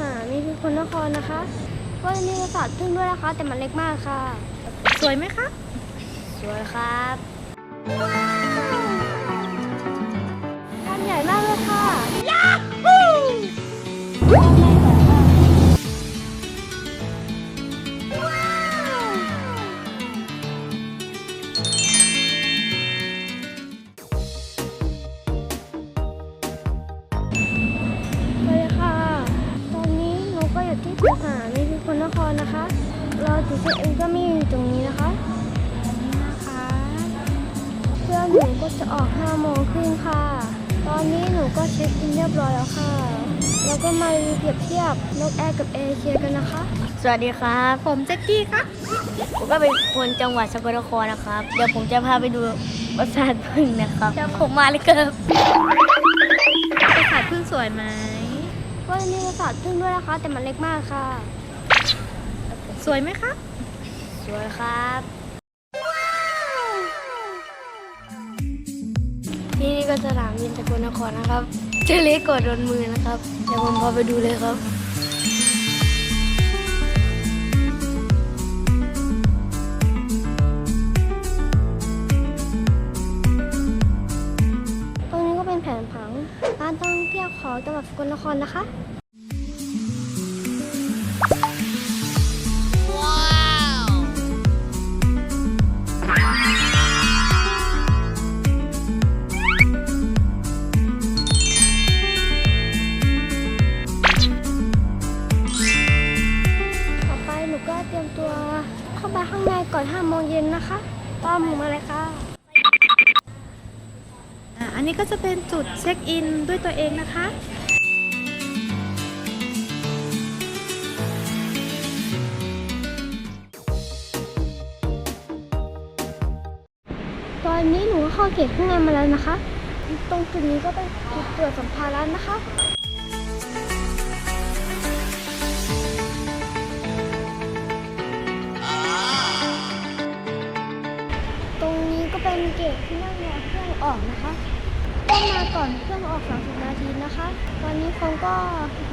ค่ะนี่คือคนนครนะคะก็นี่ก็สัตว์พึ่งด้วยนะคะ แต่มันเล็กมากค่ะ สวยไหมคะ สวยครับร้านใหญ่มากเลยค่ะยาฮูส เราจุดเช็คอินก็มีอยู่ตรงนี้นะคะนี่นะคะ เพื่อนหนูก็จะออก5โมงครึ่งค่ะ ตอนนี้หนูก็เช็คอินเรียบร้อยแล้วค่ะ แล้วก็มาเปรียบเทียบนกแอร์กับเอเชียกันนะคะ สวัสดีครับ ผมแจ็คกี้ค่ะผมก็เป็นคนจังหวัดสกลนครนะครับ เดี๋ยวผมจะพาไปดูปราสาทพึ่งนะครับเดี๋ยวผมมาเลยครับปราสาทพึ่งสวยไหมก็นี่ปราสาทพึ่งด้วยนะคะ แต่มันเล็กมากค่ะ สวยไหมคะสวยครับ ที่นี่ก็สนามบินสกลนครนะครับเจอเล็กกว่าโดนมือนะครับ เดี๋ยวผมพาไปดูเลยครับตรงนี้ก็เป็นแผนผังการท่องเที่ยวของจังหวัดสกลนครนะคะ ก่อน5โมงเย็นนะคะตามหนูมาเลยค่ะอะ อันนี้ก็จะเป็นจุดเช็คอินด้วยตัวเองนะคะตอนนี้หนูก็เข้าเขตข้างในมาแล้วนะคะ ตรงจุดนี้ก็เป็นจุดตรวจสัมภาระนะคะ ออกนะคะต้องมาก่อนเครื่องออก 30 นาทีนะคะ ตอนนี้คงก็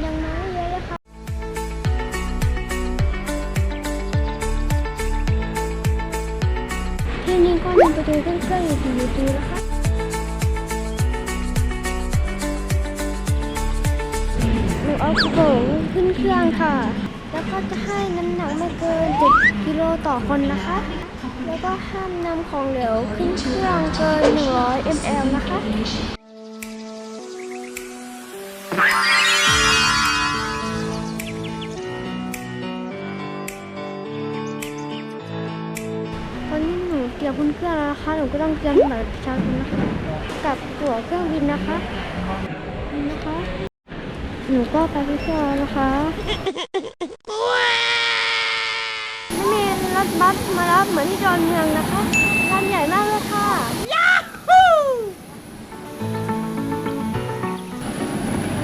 ยังมาไม่เยอะเลยค่ะที่นี่ก็มีประตูขึ้นเครื่องอยู่สี่ประตูนะคะหนูเอากระโปรงขึ้นเครื่องค่ะ แล้วก็จะให้น้ำหนักไม่เกิน 7 กิโลต่อคนนะคะ แล้วก็ห้ามนำของเหลวขึ้นเครื่องเกิน 100 ml นะคะ ตอนนี้หนูเตรียมบนเครื่องแล้วนะคะ หนูก็ต้องเตรียมบัตรประชาชนนะคะ กับตั๋วเครื่องบินนะคะนี่นะคะ หนูก็ไปที่เครื่องแล้วนะคะ บัสมารับเหมือนที่ดอนเมืองนะคะลำใหญ่มากเลยค่ะยาฮู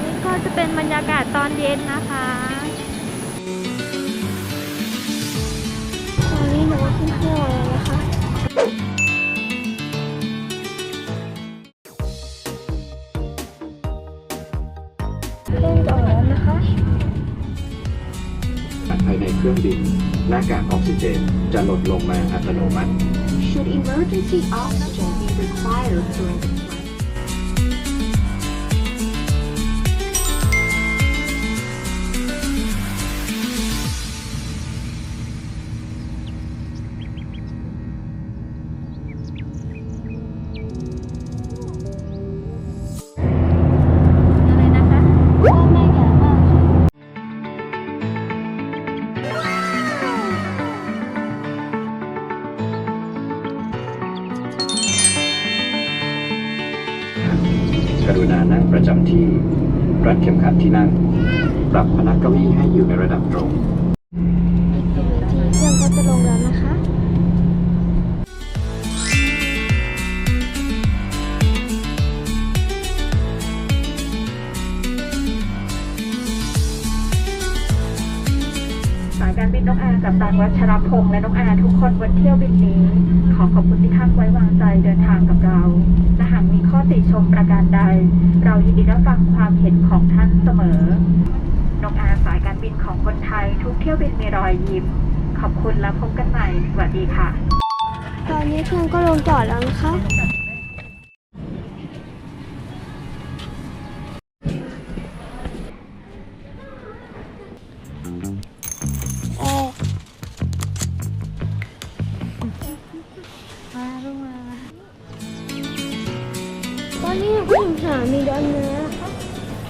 นี่ก็จะเป็นบรรยากาศตอนเย็นนะคะตอนนี้หนูขึ้นเครื่องแล้วนะคะเล่นต่อแล้วนะคะ ภายในเครื่องบินหน้ากากออกซิเจนจะลดลงมาอัตโนมัติ Should emergency oxygen be required during กรุณานั่งประจำที่ รัดเข็มขัดที่นั่ง ปรับพนักเก้าอี้ให้อยู่ในระดับตรง อากับตันวัชรพงษ์และนกอาทุกคนบนเที่ยวบินนี้ ขอขอบคุณที่ท่านไว้วางใจเดินทางกับเราและหากมีข้อติชมประการใด เรายินดีรับฟังความเห็นของท่านเสมอนกอาสายการบินของคนไทย ทุกเที่ยวบินมีรอยยิ้ม ขอบคุณและพบกันใหม่ สวัสดีค่ะ ตอนนี้เครื่องก็ลงจอดแล้วนะคะ ตอนนี้หญิงสามีดอนเนื้อนะคะ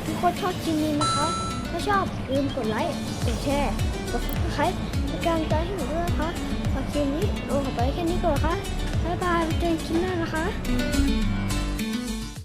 ทุกคนชอบคลิปนี้นะคะ ถ้าชอบอย่าลืมกดไลค์ กดแชร์ กด subscribe เป็นกำลังใจให้หนูด้วยนะคะฝากคลิปนี้ลงขอไปแค่นี้ก่อนนะคะบ๊ายบายไปเจอกันคลิปหน้านะคะ